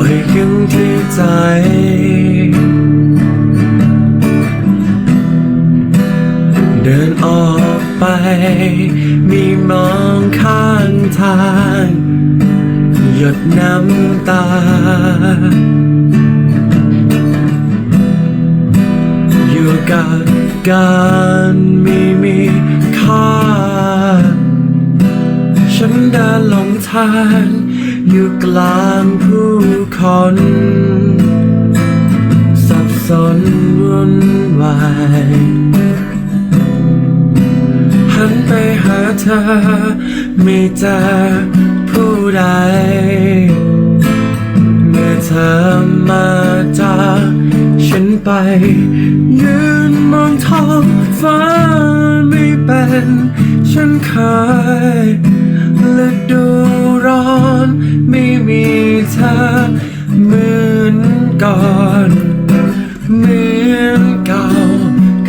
อยขึ้นที่ใจ เดินออกไป มีมองข้างทาง หยดน้ำตา อยู่กับการไม่มีค่า ฉันเดินหลงทาง อยู่กลางผู้คนสับสนวุ่นวายหันไปหาเธอ ไม่เจอผู้ใด เมื่อเธอมาจากฉันไป ยืนมองท้องฟ้าไม่เป็น ฉันเคย และดูร้อน ไม่มีเธอเหมือนก่อนเหมือนเก่า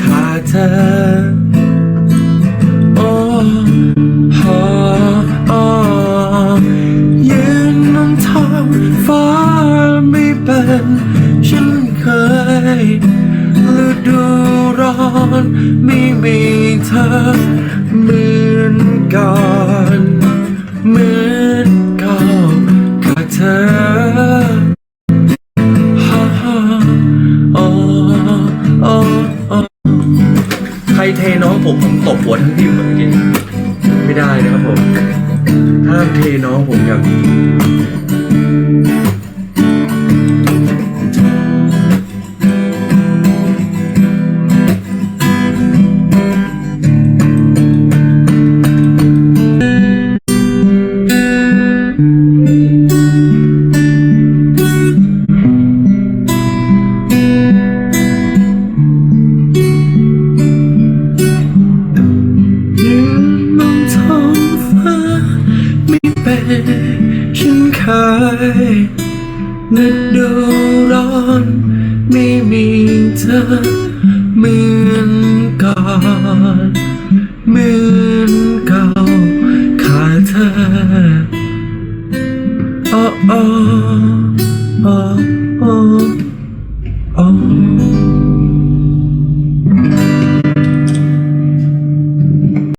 ขาดเธอโอ้ฮอโอ้ยืนมองทองฟ้าไม่เป็นฉันเคยฤดูร้อนไม่มีเธอเหมือนก่อน ผมผมตบหัวทั้งทีมเมื่อกี้ไม่ได้นะครับผมห้ามเทน้องผมครับ ฉันเคยนึกดูร้อน ไม่มีเธอเหมือนก่อนเหมือนเก่าขาดเธออ้โอ้โอ้โอ้